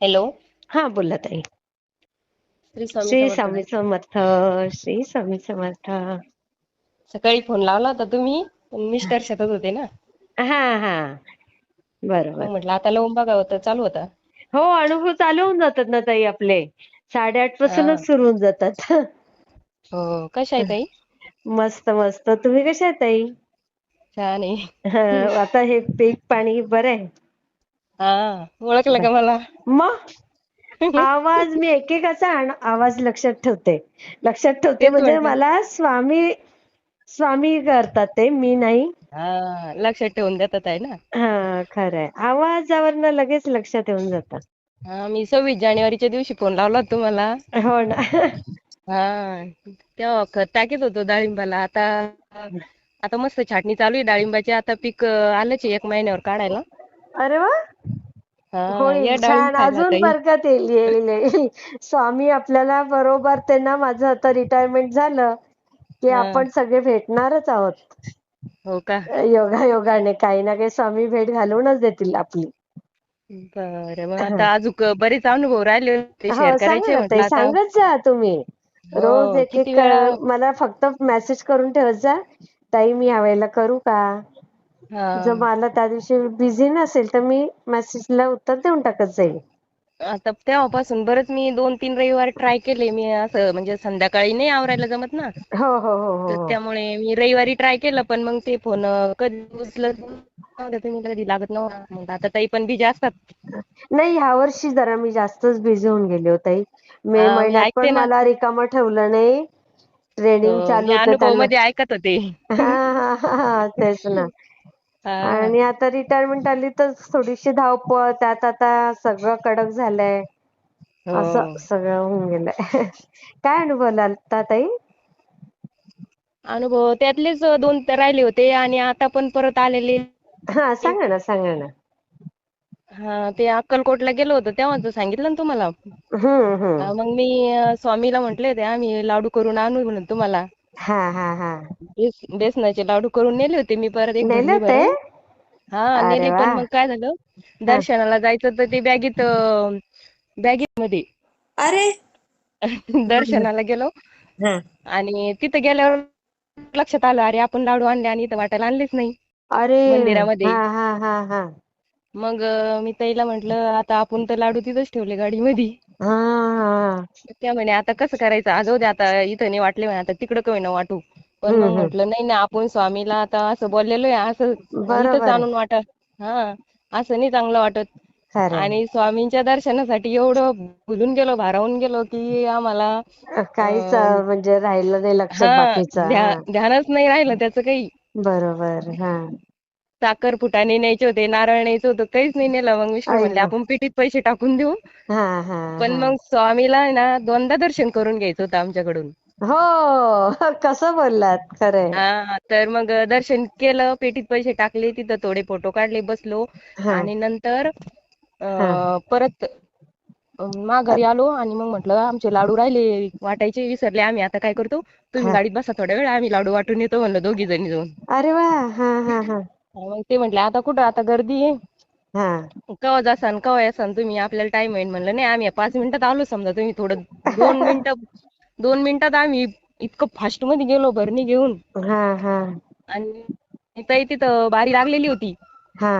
Hello. हा बोला ताई. श्री स्वामी समर्थ. श्री स्वामी समर्थ. सकाळी फोन लावला होता तुम्ही? मिस्टर शेतात होते ना? हा हा. बरोबर. म्हटलं आता लावून बघावं तर चालू होता. हो अनुभव चालू होऊन जातात ना ताई आपले. साडेआठ पासूनच सुरू होऊन जातात. हो कशा आहे ताई? मस्त मस्त. तुम्ही कशा आहे ताई? छान आहे. आता हे पीक पाणी बरं आहे? हा ओळखलं का मला? मग? आवाज मी एकेकाचा आवाज लक्षात ठेवते. लक्षात ठेवते म्हणजे मला स्वामी स्वामी करतात ते मी नाही. हा लक्षात ठेवून देतात आहे ना? हा खरंय आवाजावरनं लगेच लक्षात येऊन जातं. हा मी सव्वीस जानेवारीच्या दिवशी फोन लावला तुम्हाला. हो ना. हा तेव्हा खत टाकीत होतो डाळिंबाला. आता आता मस्त छाटणी चालू आहे. डाळिंबाची आता पीक आलंच एक महिन्यावर काढायला. अरे वा. हा या होईल छान अजून बरकत येईल येईल येईल स्वामी आपल्याला बरोबर त्यांना माझं आता रिटायरमेंट झालं की हा. आपण सगळे भेटणारच आहोत. हो का? योगा योगाने काही ना काही स्वामी भेट घालूनच देतील आपली. बरं मग आता अजूक बरेच अनुभव राहिले होते शेअर हो करायचे सांगत जा तुम्ही. रोज हो एक किती एक अं, मला फक्त मेसेज करून ठेवत जा. ताई मी यावेळेला करू का? जर मला त्या दिवशी बिझी नसेल तर मी मेसेजला उत्तर देऊन टाकत जाईल आता तेव्हापासून बरंच मी दोन तीन रविवार ट्राय केले. मी असं म्हणजे संध्याकाळी नाही आवरायला जमत ना. हो हो हो हो तर हो. त्यामुळे मी रविवारी ट्राय केलं पण मग ते फोन कधी उचलत नव्हते तुम्ही कधी लागत नव्हता. मग आता ताई पण बिजी असतात. नाही ह्या वर्षी जरा मी जास्तच बिझी होऊन गेले हो ताई. मे हा मी महिन्यात ऐकते पण ना. मला रिकामं ठेवलं नाही. ट्रेनिंग हो मी चालू होते अनुभवमध्ये ऐकत होते. हा हा हा हा तेच ना. आणि आता रिटायरमेंट आली तर थोडीशी धावपळ त्यात आता सगळं कडक झालंय. असं हो. सगळं होऊन गेलंय. काय अनुभवला आलता ताई? अनुभव त्यातलेच दोन तर राहिले होते आणि आता पण परत आलेले. हा सांगा ना सांगा ना. हा ते अक्कलकोटला गेलो होतो तेव्हाच सांगितलं ना तुम्हाला. हम्म हम्म. मग मी अं, स्वामीला म्हंटले होते आम्ही लाडू करून आणू म्हणून तुम्हाला. हा हा हा. बेस बेसनाचे लाडू करून नेले होते मी परत एक नेलं भरून. हा अरे नेले वा. पण मग काय झालं? हा. दर्शनाला जायचं तर ते बॅगेत बॅगेत मध्ये अरे. दर्शनाला गेलो. हा. आणि तिथं गेल्यावर लक्षात आलं अरे आपण लाडू आणले आणि इथं वाटायला आणलेच नाही. अरे. मंदिरामध्ये. हा हा हा हा. मग अं, मी ताईला म्हंटल आता आपण तर लाडू तिथंच ठेवले गाडीमध्ये. हा हा. त्या म्हणे आता कसं करायचं? आ, जाऊ दे आता इथं नाही वाटले म्हणे आता तिकडं का होईना वाटू. पण मग हम्म हम्म. म्हटलं नाही नाही आपण स्वामीला आता असं बोललेलो आहे असं इथंच बरोबर आहे. आणून वाट हा असं नाही चांगलं वाटत. आणि स्वामींच्या दर्शनासाठी एवढं फुलून गेलो भारावून गेलो की आम्हाला काहीच अं, अं, म्हणजे राहिलं नाही लक्षात हा बाकीचं. ध्या हा ध्यानच नाही राहिलं त्याचं काही. बरोबर हा. साखर फुटाणे न्यायचे होते नारळ न्यायचं होतं काहीच नाही नेलं मग आई म्हणले. आपण पिटीत पैसे टाकून देऊ. हा हा पण मग स्वामीला ना दोनदा दर्शन करून घ्यायचं होतं आमच्याकडून. हो कसं बोललात खरंय हा तर मग दर्शन केलं पेटीत पैसे टाकले तिथं थोडे फोटो काढले बसलो. आणि नंतर अं परत माघारी आलो आणि मग म्हटलं आमचे लाडू राहिले वाटायचे विसरले आम्ही. आता काय करतो? तुम्ही गाडीत बसा थोड्या वेळ आम्ही लाडू वाटून येतो म्हणलं दोघी जणी जाऊन. अरे वा हा हा हा. मग ते म्हटले आता कुठं? आता गर्दी आहे. हा. कवा जासान कवा यासान तुम्ही आपल्याला टाइम होईल म्हणलं. नाही आम्ही पाच मिनिटात आलो समजा तुम्ही थोडं दोन मिनिटं दोन मिनिटात आम्ही इतकं फास्टमध्ये गेलो भरणी घेऊन. हा हा. आणि ताई तिथं बारी लागलेली होती. हा.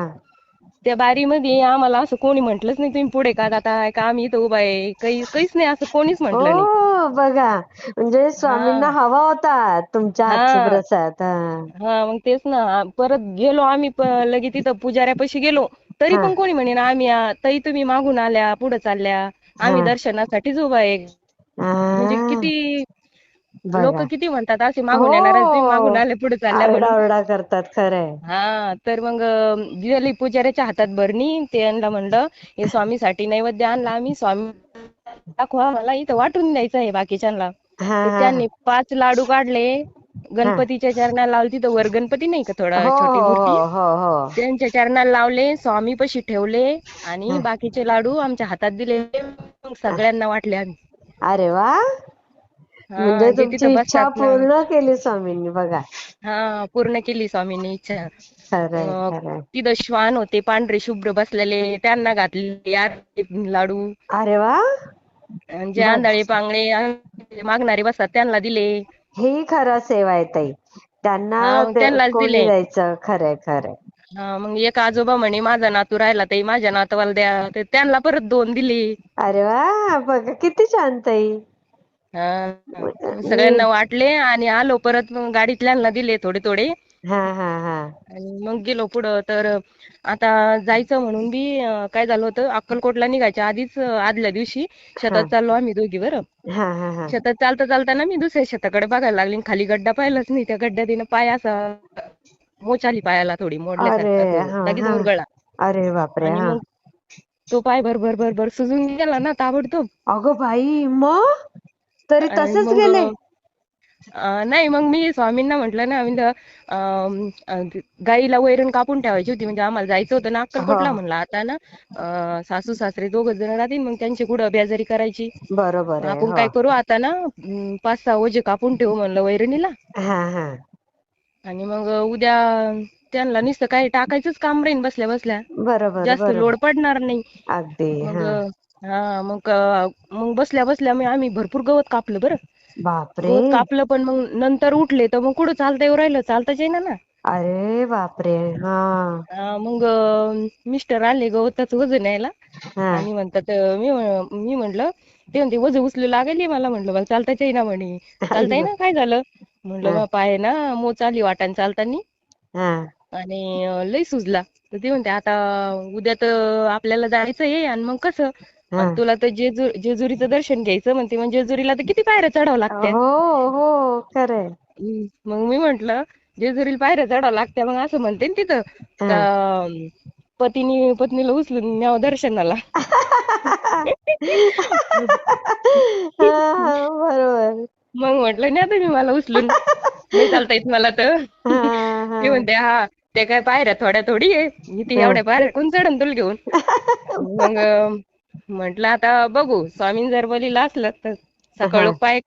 त्या बारीमध्ये आम्हाला असं कोणी म्हटलंच नाही तुम्ही पुढे का जाताय? का आम्ही इथं उभा आहे? काही काहीच नाही असं कोणीच म्हटलं नाही. बघा. म्हणजे स्वामींना हवा होता तुमच्या हातचा हा. प्रसाद हा. हा मग तेच ना. परत गेलो आम्ही प लगे तिथं पुजाऱ्यापाशी गेलो. तरी पण कोणी म्हणे ना आम्ही ताई तुम्ही मागून आल्या पुढे चालल्या. आम्ही दर्शनासाठीच उभा आहे. म्हणजे किती लोक किती म्हणतात असे मागून येणार तुम्ही मागून आले पुढे चालल्या करतात खरंय हा तर मग दिली पुजाऱ्याच्या हातात भरणी त्यांना म्हणलं हे स्वामीसाठी नैवेद्य आणला आम्ही स्वामी दाखवा मला इथं वाटून द्यायचं आहे बाकीच्यांना. तर त्यांनी पाच लाडू काढले. गणपतीच्या चरणाला लावले तिथं वर गणपती नाही का थोडा हो छोटी मूर्ती? हो हो. त्यांच्या चरणाला लावले स्वामी पशी ठेवले आणि बाकीचे लाडू आमच्या हातात दिले. मग सगळ्यांना वाटले आम्ही. अरे वा. हा म्हणजे जे तुमची तिथं इच्छा बसतात ना. पूर्ण केली स्वामींनी बघा. हा पूर्ण केली स्वामींनी इच्छा. खरंय अं, खरंय. तिथं श्वान होते पांढरे शुभ्र बसलेले त्यांना घातले आरती लाडू. अरे वा! अन् जे आंधळे पांगळे मागणारे बसतात त्यांना दिले. ही खरं सेवा आहे ताई. त्यांना हा मग ते त्यांनाच कोणी दिले. द्यायचं? खरंय खरंय. हा मग एक आजोबा म्हणे माझा नातू राहिला ताई माझ्या नातवाला द्या. त्यांना परत दोन दिले. अरे वा! बघा किती छान ताई. हा. मी सगळ्यांना वाटले आणि आलो. परत मग गाडीतल्यांना दिले थोडे थोडे. हा हा हा. आणि मग गेलो पुढं. तर आता जायचं म्हणून बी अं, काय झालं होतं अक्कलकोटला निघायच्या आधीच अं, आदल्या दिवशी हा. शेतात चाललो आम्ही दोघी बरं. हा हा हा. शेतात चालता चालताना मी दुसऱ्या शेताकडे बघायला लागली आणि खाली गड्डा पाहिलाच नाही. त्या गड्ड्यात तिनं पाय असा मोच आली पायाला थोडी अरे मोडल्यासारखा तो. हा लगेच हा. अरे बापरे आणि हा. मग तो पाय भर भर भर सुजून गेला ना ताबडतोब. अगं बाई मग? तरी तसेच गेले. नाही मग मी स्वामींना म्हटलं ना म्हणजे गाईला वैरण कापून ठेवायची होती. म्हणजे आम्हाला जायचं होतं ना अक्कलकोटला म्हणलं. आता ना सासू सासरे दोघ जण राहतील मग त्यांची कुठं बेजारी करायची. बरोबर आपण काय करू आता ना पाच सहा ओझे कापून ठेवू म्हणलं वैरणीला. हा हा. आणि मग उद्या त्यांना नुसतं काही टाकायचंच काम राहीन बसल्या बसल्या. बरोबर जास्त लोड पडणार नाही. हा मग अं, मग बसल्या बसल्या आम्ही भरपूर गवत कापलं बरं. बापरे. गवत कापलं पण मग नंतर उठले तर मग कुठं चालता येऊ राहिलं? चालताच येईना ना. अरे बापरे. हा. हा, मग अं, मिस्टर आले गवताचं वजन न्यायला. हा. आणि म्हणतात अं, मी म्हण- मी म्हंटल ते म्हणते वजन उचलू लागली मला. म्हंटल मला चालताच येईना म्हणे. चालता. येईना? काय झालं? म्हंटल हा. मग पाय ना मोच आली वाटाने चालतानी. हा. आणि अं, लय सुजला. तर ते म्हणते आता उद्या तर आपल्याला जायचं आहे आणि मग कसं? तुला तर जेजू जेजुरीचं दर्शन घ्यायचं म्हणते मग जेजुरीला तर किती पायऱ्या चढावं लागत्या? हो हो खरंय. मग मी म्हंटल जेजुरीला पायऱ्या चढावं लागत्या मग असं म्हणते ना तिथं पतीनी पत्नीला उचलून न्यावं दर्शनाला. बरोबर. मग म्हटलं न्या तुम्ही मला उचलून. नाही चालता येत मला तर. ते म्हणते हा ते काय पायऱ्या थोड्या थोडी आहे. इथे हा. एवढ्या पायऱ्या कोण चढन तुला घेऊन? मग म्हटलं आता बघू स्वामीन जर बलीला असलं तर सकाळ हा. पाय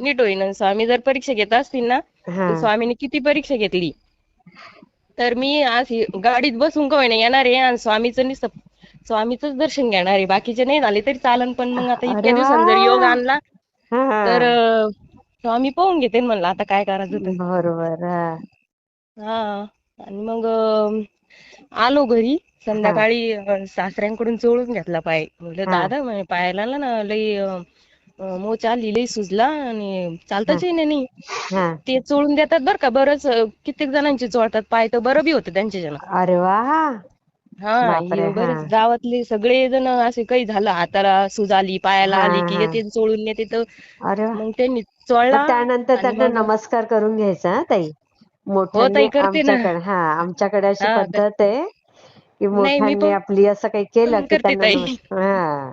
नीट होईन. आणि स्वामी जर परीक्षा घेत असतील ना तर स्वामीने किती परीक्षा घेतली? तर मी आज गाडीत बसून का होईना येणार आहे आणि स्वामीचं नुसतं स्वामीचंच दर्शन घेणार आहे. बाकीचे नाही झाले तरी चालन पण मग आता इतक्या दिवसांनी जर योग आणला तर स्वामी पाहून घेते म्हणलं आता काय करायचं बरोबर हा. आणि मग आलो घरी. संध्याकाळी अं, सासऱ्यांकडून चोळून घेतला पाय. म्हटलं हा. दादा म्हणे पायाला ना लई अं, मोच आली लई सुजला आणि चालताच येईना नाही हा. ते चोळून देतात बरं का बरंच अं, कित्येक जणांचे चोळतात पाय तर बरं बी होतं त्यांच्या अरे वा. हा बापरे हे हा. बरेच गावातले सगळे जण असे काही झालं हाताला सूज आली पायाला हा आली की हा. येते चोळून येते तर अरे वा. मग त्यांनी चोळला मग त्यानंतर आणि त्यांना मग नमस्कार करून घ्यायचा हा ताई? हो मोठ्यांनी ताई करते ना. आमच्याकडे हा आमच्याकडे अशी हा क- पद्धत आहे की नाही मी मोठ्यांनी पण आपली असं काही केलं की करते त्यांना ताई. नमस्कार हा.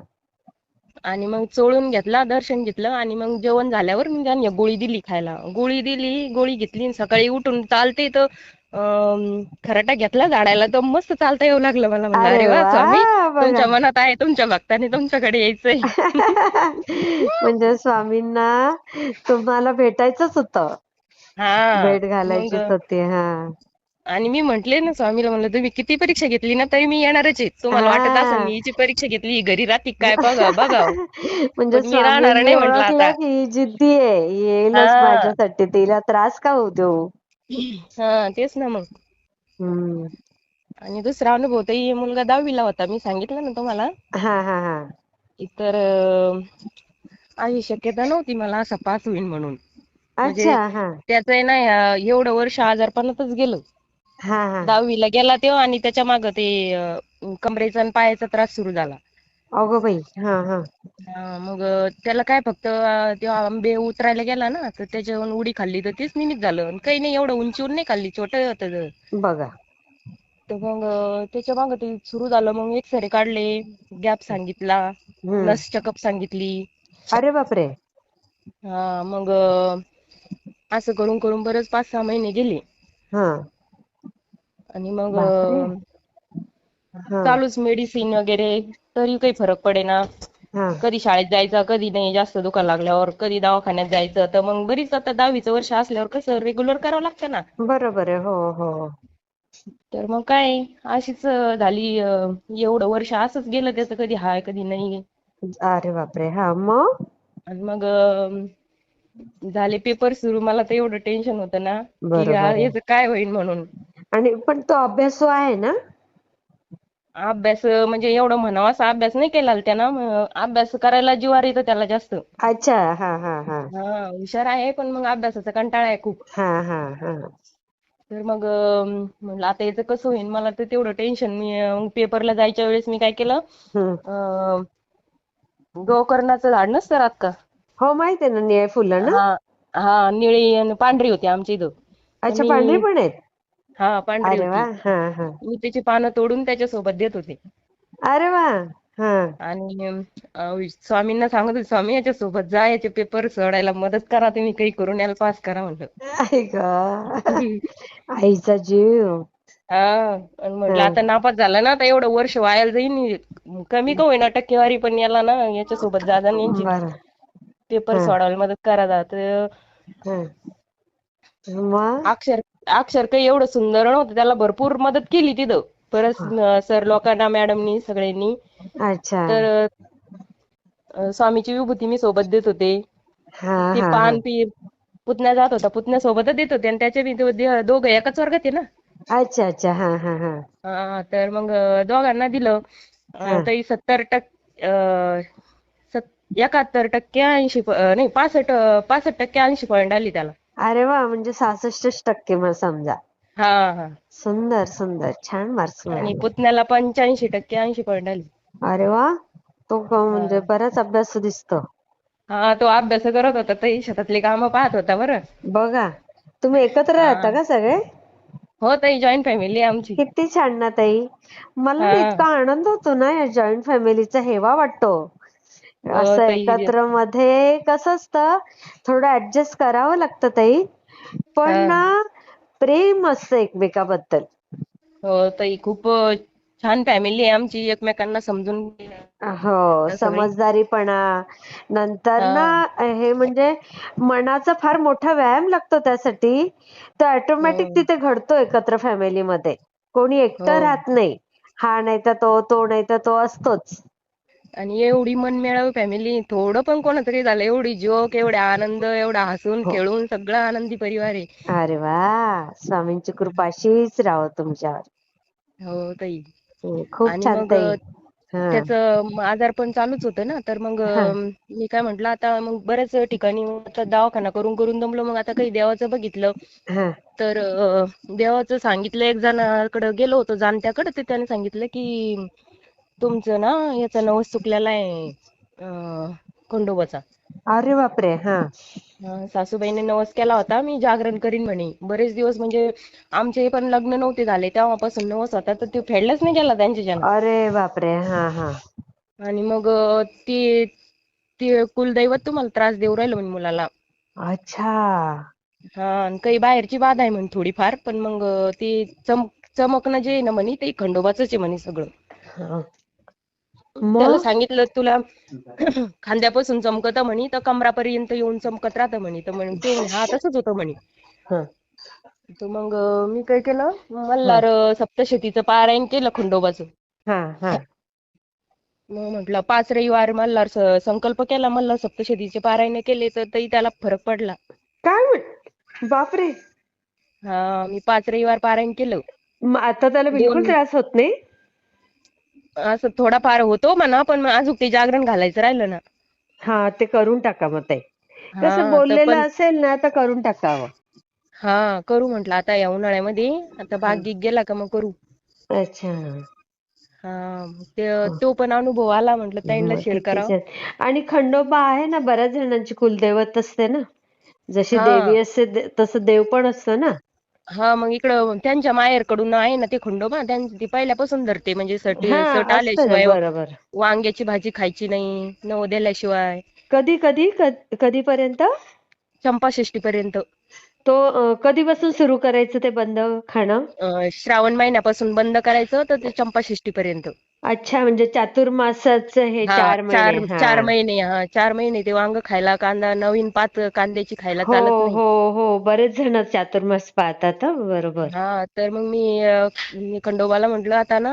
आणि मग चोळून घेतला दर्शन घेतलं आणि मग जेवण झाल्यावर मग त्यांनी गोळी दिली खायला. गोळी दिली गोळी घेतली आणि सकाळी उठून चालते तर अं, खराटा घेतला झाडायला. तर मस्त चालता येऊ लागलं मला. म्हणलं अरे अरे वा वा स्वामी बघा. तुमच्या मनात आहे तुमच्या भक्ताने तुमच्याकडे यायचंय. म्हणजे स्वामींना तुम्हाला भेटायचंच होतं. हा. भेट मग घालायचीच होती हा. आणि मी म्हंटले ना स्वामीला म्हणलं तुम्ही किती परीक्षा घेतली ना तरी मी येणारच आहे. तुम्हाला वाटत असेल मी हिची परीक्षा घेतली घरी राहते काय बघा बघा. म्हणजे पण मी राहणार स्वामींनी नाही म्हंटल ओळखलं आता. की ही जिद्दी आहे येईलच हा. माझ्यासाठी तिला त्रास का होऊ देऊ? हा तेच ना मग. हम्म. आणि दुसरा अनुभव तर ही मुलगा दहावीला होता मी सांगितलं ना तुम्हाला. हा हा हा. तर अं, अशी शक्यता नव्हती मला असा पास होईल म्हणून. म्हणजे अच्छा हा. त्याचं आहे ना एवढं वर्ष आजारपणातच गेलं. दहावीला गेला तेव्हा आणि त्याच्या मागं ते कमरेचा आणि पायाचा त्रास सुरू झाला. अगो बाई हा हा. हा, मग त्याला काय फक्त तेव्हा आंबे उतरायला गेला ना तर त्याच्यावरून उडी खाल्ली तर तेच निमित्त झालं. आणि काही नाही एवढं उंचीवर नाही खाल्ली छोटं होतं. बघा. तर मग त्याच्या मागं ते सुरू झालं. मग एक्सरे काढले गॅप सांगितला नस चेकअप सांगितली. अरे बापरे. हा मग असं करून करून बरंच पाच सहा महिने गेले. हा. आणि मग चालूच मेडिसिन वगैरे तरी काही फरक पडेना. कधी शाळेत जायचं कधी नाही जास्त दुखायला लागल्यावर कधी दवाखान्यात जायचं. तर मग बरीच आता दहावीचं वर्ष असल्यावर कसं रेग्युलर करावं लागतं ना. बरोबर आहे. हो हो. तर मग काय अशीच झाली एवढं वर्ष असंच गेलं त्याचं कधी हाय कधी नाही. अरे बापरे. हा मग? आणि मग झाले पेपर सुरू मला तर एवढं टेन्शन होतं ना की. याचं काय होईल म्हणून. आणि पण तो अभ्यासू आहे ना? अभ्यास म्हणजे एवढं म्हणावा असा अभ्यास नाही केला त्यानं अभ्यास करायला जिवार येतं त्याला जास्त. अच्छा हा हा हा. हा हुशार आहे पण मग अभ्यासाचा कंटाळा आहे खूप. हा हा हा. तर मग म्हणलं आता याचं कसं होईल मला तर तेवढं टेन्शन मी पेपरला जायच्या वेळेस मी काय केलं? गोकर्णाचं झाड नसतं राहत का? हो माहिती आहे ना निळे फुलं ना हा हा निळी आणि पांढरी होती आमच्या इथं. अच्छा मी पांढरी पण आहेत? हा पांढरी अरे वा होती. हा हा. मी त्याची पानं तोडून त्याच्यासोबत देत होते. अरे वा हा. आणि अं, स्वामींना सांगत होते स्वामी याच्यासोबत जा याचे पेपर सोडायला मदत करा तुम्ही काही करून याला पास करा म्हणलं. आई ग. आईचा जीव. हा आणि म्हटलं. आता नापास झाला ना आता एवढं वर्ष वाया जाईल कमी का होईना टक्केवारी पण याला ना याच्यासोबत आणि यांची. बरं. पेपर. सोडवायला मदत करा जा तर. मग? अक्षर अक्षर काही एवढं सुंदर नव्हतं. त्याला भरपूर मदत केली तिथं. परत सर लोकांना मॅडमनी सगळ्यांनी. अच्छा. तर स्वामीची विभूती मी सोबत देत होते. हा ते पान पी पुतण्या जात होता. पुतण्या सोबतच देत होते. आणि त्याचे बी दो- दे- दोघं एकाच वर्गात आहे ना. अच्छा अच्छा. हा हा हा. तर मग दोघांना दिलं. तरी सत्तर टक्के एकाहत्तर टक्के ऐंशी नाही पासष्ट पासष्ट टक्के ऐंशी पॉईंट आली त्याला. अरे वा म्हणजे सहासष्टच टक्के मग समजा. हा हा. सुंदर सुंदर. छान मार्क्स आणि पुतण्याला पंच्याऐंशी टक्के ऐंशी पॉईंट आली. अरे वा तो म्हणजे बराच अभ्यास दिसतो. हा तो अभ्यास करत होता तरी शेतातली कामं पाहत होता बरं. बघा तुम्ही एकत्र राहता का सगळे? हो ताई जॉईंट फॅमिली आमची. किती छान ना ताई. मला. इतका आनंद होतो ना या जॉईंट फॅमिलीचा हेवा वाटतो. असं. एकत्रमध्ये कसं असतं थोडं ऍडजस्ट करावं लागतं ताई पण. ना प्रेम असतं एकमेकाबद्दल हो ताई खूप छान फॅमिली आहे आमची एकमेकांना समजून हो समजदारीपणा नंतर. ना हे म्हणजे मनाचा फार मोठा व्यायाम लागतो त्यासाठी तो ऑटोमॅटिक हो. तिथे घडतो एकत्र फॅमिलीमध्ये कोणी एकटं हो. राहत नाही हा नाही तर तो तो नाही तर तो असतोच आणि एवढी मनमिळाऊ फॅमिली थोडं पण कोणाचं काही झालं. एवढी जोक एवढा आनंद एवढा हसून हो. खेळून सगळा आनंदी परिवार आहे. अरे वा! स्वामींची कृपा अशीच राहो तुमच्यावर. हो ताई. हम्म, खूप आणि छान मग ताई. हा. त्याचं आजार पण चालूच होतं ना? तर मग हा. अं, मी काय म्हंटल आता मग बऱ्याच ठिकाणी आता दवाखाना करून करून दमलो. मग आता काही देवाचं बघितलं. हा. तर अं, देवाचं सांगितलं. एक जणाकडे गेलो होतो जाणत्याकडे. तर त्याने सांगितलं की तुमचं ना याचा नवस चुकलेला आहे अं, खंडोबाचा. अरे बापरे हा. अं, सासूबाईने नवस केला होता मी जागरण करीन म्हणे. बरेच दिवस म्हणजे आमचे पण लग्न नव्हते झाले तेव्हापासून नवस होता तर ते फेडलाच नाही गेला त्यांच्याच्यानं. अरे बापरे हा हा. आणि मग अं, ती ते कुलदैवत तुम्हाला त्रास देऊ राहिलं म्हणे मुलाला. अच्छा. हा आणि काही बाहेरची बाधा आहे म्हणे थोडीफार पण मग अं, ते चम चमकणं जे आहे ना म्हणे ते खंडोबाचंच आहे म्हणे सगळं. हा. त्याला सांगितलं तुला खांद्यापासून चमकत म्हणे तर कमरापर्यंत येऊन चमकत राहतं म्हणे. तर म्हणे तो म्हणे हा तसंच होतं म्हणे. हा. तर मग अं, मी काय केलं? मल्हार सप्तशतीचं पारायण केलं खंडोबाचं. मग म्हटलं पाच रविवार मल्हार स- संकल्प केला मल्हार सप्तशतीचे पारायण केले तर तरी त्याला फरक पडला. काय म्हण? बापरे! हा मी पाच रविवार पारायण केलं. मग आता त्याला बिलकुल दोन- त्रास होत नाही? असं थोडाफार होतो म्हणा पण मग अजून ते जागरण घालायचं राहिलं ना. हा ते करून टाका मग हा, कसं बोललेलं असेल ना तर करून टाकावं. हा करू म्हटलं. आता या उन्हाळ्यामध्ये आता भाग गेला का मग करू. अच्छा. हा ते तो पण अनुभव आला म्हटलं ताईंना शेअर किती करावं. छान. आणि खंडोबा आहे ना बऱ्याच जणांची कुलदैवत असते ना. जशी हा. देवी असते तसं देव पण असतं ना. हा मग इकडं त्यांच्या माहेरकडून आहे ना ते खंडोबा त्यांची ती पहिल्यापासून धरते म्हणजे सट हा सट असतं ना आल्याशिवाय बरोबर. वांग्याची भाजी खायची नाही नवद्याल्याशिवाय कधी कधी कध- कधीपर्यंत? चंपाषष्ठी पर्यंत तो अं, कधीपासून सुरू करायचं ते बंद खाणं? श्रावण महिन्यापासून बंद करायचं तर ते चंपाषष्ठी पर्यंत अच्छा म्हणजे चातुर्मासाचं हे हा चार चार महिने हा. चार महिने हा चार महिने ते वांग खायला कांदा नवीन पात कांद्याची खायला हो चालत नाही. हो हो बरेच जण चातुर्मास पाळतात हं, बरोबर. हा तर मग मी अं, मी खंडोबाला म्हंटल आता ना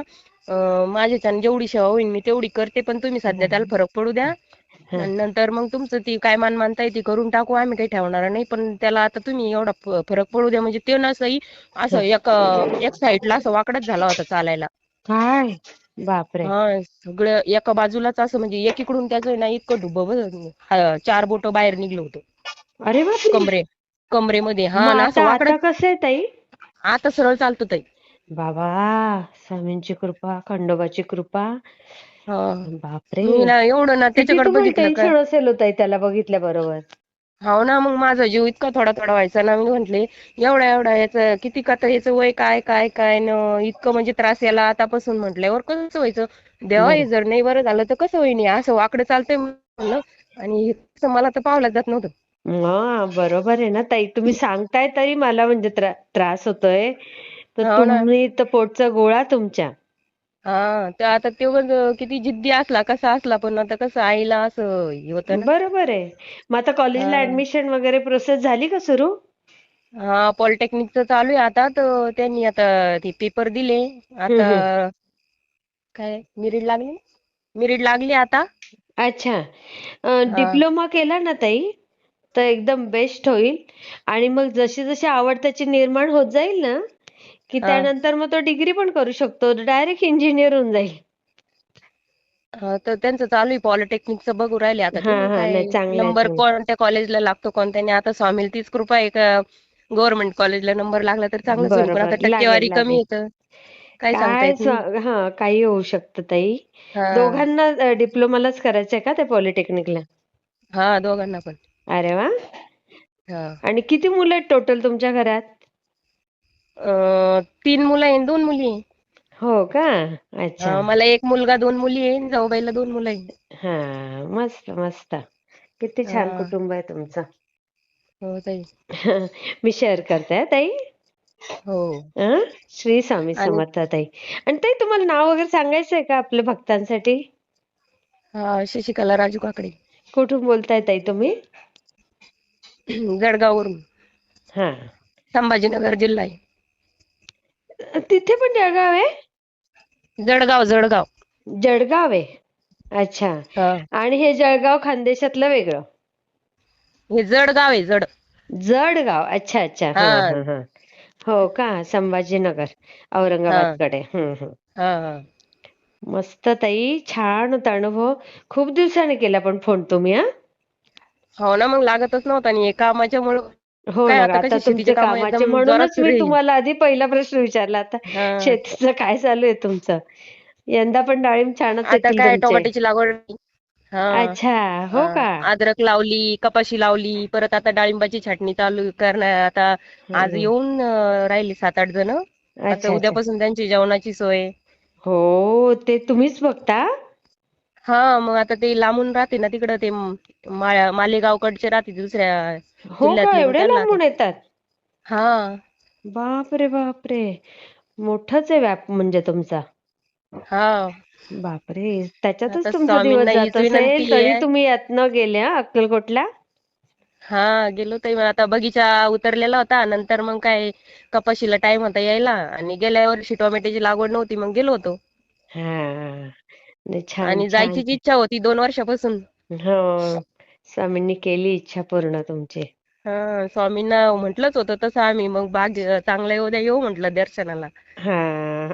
अं, माझ्याच्यानं जेवढी सेवा होईल मी तेवढी करते पण तुम्ही सध्या त्याला फरक पडू द्या. हा. आणि नंतर मग तुमचं ती काय मान मानताय ती करून टाकू आम्ही काही ठेवणार नाही पण त्याला आता तुम्ही एवढा फ- फरक पडू द्या म्हणजे ते नसही असं एक एक साईडला असं वाकडच झाला होता चालायला. काय? बापरे. हा सगळं एका बाजूलाच असं म्हणजे एकीकडून त्याचं ना इतकं डुबं चार बोट बाहेर निघलं होतं. अरे बापरे. कमरे कमरेमध्ये. हा मग ना आता असं वाकडं आता कसं आहे ताई? आता सरळ चालतो ताई. बाबा स्वामींची कृपा खंडोबाची कृपा. हा. बापरे. मी ना एवढं ना किती त्याच्याकडे तुम्हाला बघितलं का? टेन्शन असेल हो ताई त्याला बघितल्या बरोबर हो ना मग माझा जीव इतका थोडा थोडा व्हायचा ना मी म्हंटले एवढा एवढा याचं किती का याचं वय काय काय काय न इतकं म्हणजे त्रास याला आतापासून म्हटल्यावर कसं व्हायचं? देवा हे. जर नाही बरं झालं तर कसं होईन हे? असं वाकडं चालतंय म्हणलं आणि हे कसं मला तर पावलाच जात नव्हतं. हा बरोबर आहे ना ताई. तुम्ही सांगताय तरी मला म्हणजे त्रा- त्रास होतोय. तर हो ना. तुम्ही तर पोटचा गोळा तुमच्या. हा तर आता तो पण किती जिद्दी असला कसा असला पण आता कसं आईला असं हे होतं ना. बरोबर आहे. मग आता कॉलेजला हा. ऍडमिशन वगैरे प्रोसेस झाली का सुरू? हा पॉलिटेक्निकचं चालू आहे आता तर त्यांनी आता ते पेपर दिले. हम्म आता काय मिरिट लागली? मिरिट लागली आता. अच्छा. हा. डिप्लोमा केला ना ताई? तर एकदम बेस्ट होईल. आणि मग जशी जशी आवड त्याची निर्माण होत जाईल ना की त्यानंतर मग तो डिग्री पण करू शकतो. डायरेक्ट इंजिनियर होऊन जाईल. हा, तर त्यांचं चालू आहे पॉलिटेक्निकचं. बघू राहिले आता. हा हा नाही चांगलं आहे नंबर चांगलं कोणत्या कॉलेजला लागतो कोणत्या आता स्वामीला तीच कृपा आहे का? गव्हर्नमेंट कॉलेजला नंबर लागला तर चांगलंच होईल. पण आता लागेल टक्केवारी कमी लागेल. येतं. काय सांगता काय येत नाही. स्वा- हा काही होऊ शकतं ताई. हा. दोघांना डिप्लोमालाच करायचंय का ते पॉलिटेक्निकला? हा दोघांना पण. अरे वा. हा. आणि किती मुलं आहेत टोटल तुमच्या घरात? अं, तीन मुलं आहे आणि दोन मुली आहे हो का? अच्छा. मला एक मुलगा दोन मुली आहे जाऊबाईला दोन मुलं आहे हा मस्त मस्त. किती छान हा कुटुंब आहे तुमचं. हो ताई. मी शेअर करते हा ताई. हो? श्री स्वामी आणि समर्थ ताई. आणि ताई तुम्हाला नाव वगैरे सांगायचंय का आपल्या भक्तांसाठी? हा शशिकला राजू काकडे. कुठून बोलताय ताई तुम्ही? जळगाववरून. हा. संभाजीनगर जिल्हा आहे. तिथे पण जळगाव आहे? जळगाव जळगाव. जळगाव आहे. अच्छा. हा. आणि हे जळगाव खानदेशातलं वेगळं? हे जळगाव आहे जड. जळगाव. अच्छा अच्छा. हा. हा हा हा. हो का? संभाजीनगर औरंगाबादकडे. हम्म हम्म. हा हा. मस्त ताई. छान होता अनुभव. खूप दिवसाने केला पण फोन तुम्ही हा. हो ना मग लागतच नव्हता आणि हे कामाच्यामुळं हो काय ना आता आता कशी शेतीचे काम कामाचे एकदम जोरात म्हणूनच सुरू मी आहे तुम्हाला आधी पहिला प्रश्न विचारला. आता हा. शेतीचं काय चालू आहे तुमचं? यंदा पण डाळिंब छानच आता येतील काय तुमचे. टोमॅटोची लागवड हा. अच्छा हो हा, का? अद्रक लावली कपाशी लावली परत आता डाळिंबाची छाटणी चालू करणार. आता आज. येऊन अं, राहिले सात आठ जण. आता अच्छा अच्छा. उद्यापासून त्यांची जेवणाची सोय. हो ते तुम्हीच बघता? हा मग आता ते लांबून राहते ना तिकडं ते म- मा- मालेगावकडचे राहते दुसऱ्या हो का? जिल्ह्यातले मग एवढ्या त्यांना आता. लांबून येतात? हा. बापरे बापरे. मोठाच आहे व्याप म्हणजे तुमचा. हा. बापरे त्याच्यातच तुमचा दिवस स्वामींना जात हीच विनंती असेल तरी आहे. तुम्ही यातनं गेल्या अक्कलकोटला? हा गेलो होतो. मग आता बगीचा उतरलेला होता. नंतर मग काय कपाशीला टाइम होता यायला. आणि गेल्या वर्षी टोमॅटोची लागवड नव्हती मग गेलो होतो. हा. नाही छान आणि छान. जायचीच इच्छा होती दोन वर्षापासून. हो स्वामींनी केली इच्छा पूर्ण तुमची. हा स्वामींना म्हंटलच होतं तसं आम्ही मग भाग्य चांगला येऊ द्या येऊ म्हंटल दर्शनाला. हा.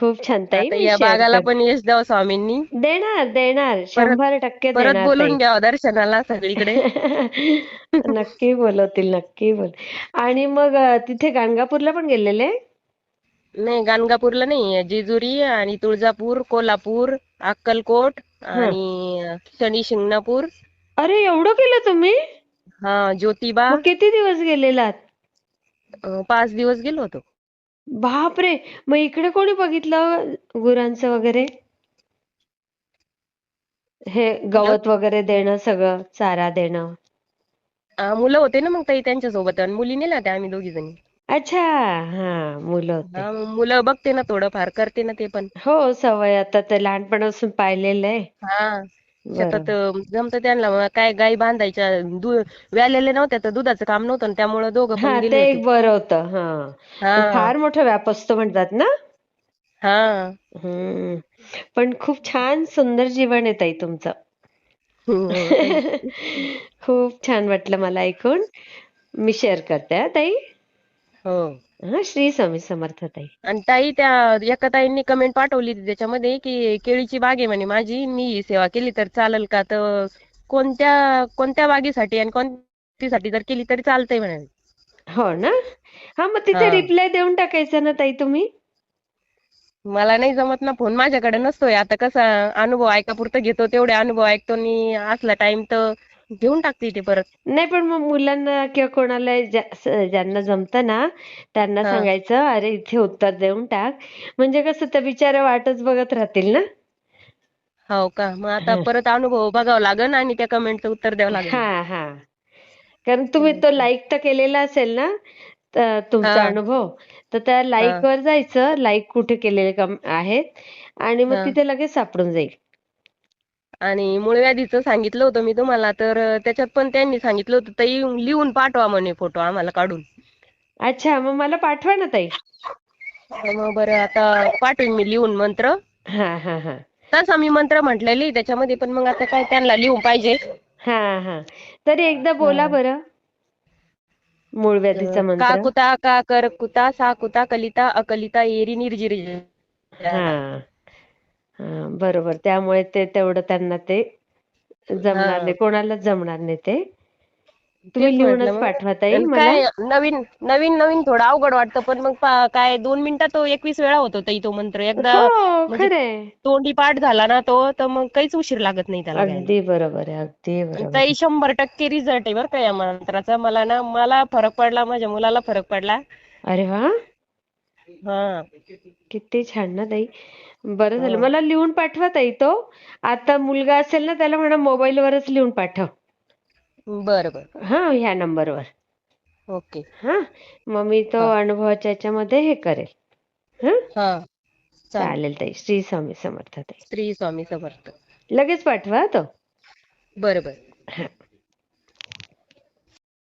खूप छान. ताई आता मी या शेअर बागाला कर पण यश द्यावं स्वामींनी. देणार देणार. परत शंभर टक्के परत देणार ताई. बोलून घ्यावं दर्शनाला सगळीकडे. नक्की बोलवतील नक्की बोल आणि मग अ, तिथे गाणगापूरला पण गेलेले? नाही गाणगापूरला नाही जेजुरी आणि तुळजापूर कोल्हापूर अक्कलकोट आणि शनी शिंगणापूर. अरे एवढं केलं तुम्ही? हा ज्योतिबा. मग किती दिवस गेलेलात? अं, पाच दिवस गेलो होतो. बापरे! मग इकडे कोणी बघितलं गुरांचं वगैरे? हे गवत वगैरे देणं सगळं चारा देणं. अं, मुलं होते ना मग ताई त्यांच्यासोबत आणि मुली नेल्या होत्या आम्ही दोघी जणी. अच्छा हा मुलं होते. हा मग मुलं बघते ना थोडंफार करते ना ते पण. हो सवय आता ते लहानपणापासून पाहिलेलं आहे. हा शेतात जमत त्यांना मग काय गाई बांधायच्या दूध व्यालेले नव्हत्या तर दुधाचं काम नव्हतं त्यामुळे दोघं हा पण ते होते. एक बरं होतं हा. हा. फार मोठा व्याप असतो म्हणतात ना? हा. हम्म. पण खूप छान सुंदर जीवन आहे ताई तुमचं. हो. खूप छान वाटलं मला ऐकून. मी शेअर करते हा ताई. हो. हा श्री स्वामी समर्थ ताई. आणि ताई त्या एका ताईंनी कमेंट पाठवली होती त्याच्यामध्ये की केळीची बाग आहे म्हणे माझी मी ही सेवा केली तर चालेल का? तर कोणत्या कोणत्या बागेसाठी आणि कोणतीसाठी जर केली तरी चालतंय म्हणे. हो ना? हा मग तिथे हा. रिप्लाय देऊन टाकायचं ना ताई तुम्ही? मला नाही जमत ना फोन माझ्याकडे नसतोय. आता कसा अनुभव ऐकापुरतं घेतो तेवढे अनुभव ऐकतो. आणि असला टाइम तर घेऊन टाकते ते परत नाही पण मग मुलांना किंवा कोणाला ज्या- स- ज्यांना जमतं ना त्यांना हा. सांगायचं अरे इथे उत्तर देऊन टाक म्हणजे कसं त्या बिचाऱ्या वाटच बघत राहतील ना हो का मग आता हा. परत अनुभव बघावा लागेल आणि त्या कमेंटचं उत्तर द्यावं लागेल हा हा कारण तुम्ही तो लाईक तर केलेला असेल ना त- तुमचा हा. अनुभव तर त्या लाईक वर जायचं लाईक कुठे केलेले कम आहेत आणि मग हा. तिथे लगेच सापडून जाईल आणि मूळव्याधीचं सांगितलं होतं मी तुम्हाला तर त्याच्यात पण त्यांनी सांगितलं होतं ताई लिहून पाठवा म्हणे फोटो आम्हाला काढून. अच्छा मग मला पाठवा ना ताई. मग बरं आता पाठवीन मी लिहून मंत्र. हा हा हा. तसा मी मंत्र म्हटलेली त्याच्यामध्ये पण मग आता काय त्यांना लिहून पाहिजे. हा हा. तरी एकदा बोला. बरं. मूळ व्याधीचा का मंत्र. कुता का कर कुता सा कुता कलिता अकलिता एरी निर्जिरी. हा. हा बरोबर. त्यामुळे ते तेवढं त्यांना ते जमणार हा. नाही. कोणालाच जमणार नाही ते. तुम्ही लिहूनच मग. पाठवा ताई आणि मला. काय नवीन नवीन नवीन थोडं अवघड वाटतं पण मग काय दोन मिनिटात तो एकवीस वेळा होतो ताई तो मंत्र. एकदा हो म्हणजे खरंय. तोंडी पाठ झाला ना तो तर मग काहीच उशीर लागत नाही त्याला घ्यायला अगदी बरोबर आहे अगदी आणि बरोबर. ताई शंभर टक्के रिझल्ट आहे बरं का या मंत्राचा. मला ना मला फरक पडला माझ्या मुलाला फरक पडला. अरे वा. हा. किती छान ना ताई. बरं झालं. हो. मला लिहून पाठवा ताई तो. आता मुलगा असेल ना त्याला म्हणा मोबाईल वरच लिहून पाठव. बरं बरं. हा ह्या नंबरवर. ओके. हा मग मी तो हा. अनुभवाच्या याच्यामध्ये हे करेल. हा? हा चालेल. चालेल ताई. श्री स्वामी समर्थ ताई. श्री स्वामी समर्थ. लगेच पाठवा हा तो. बरं बरं.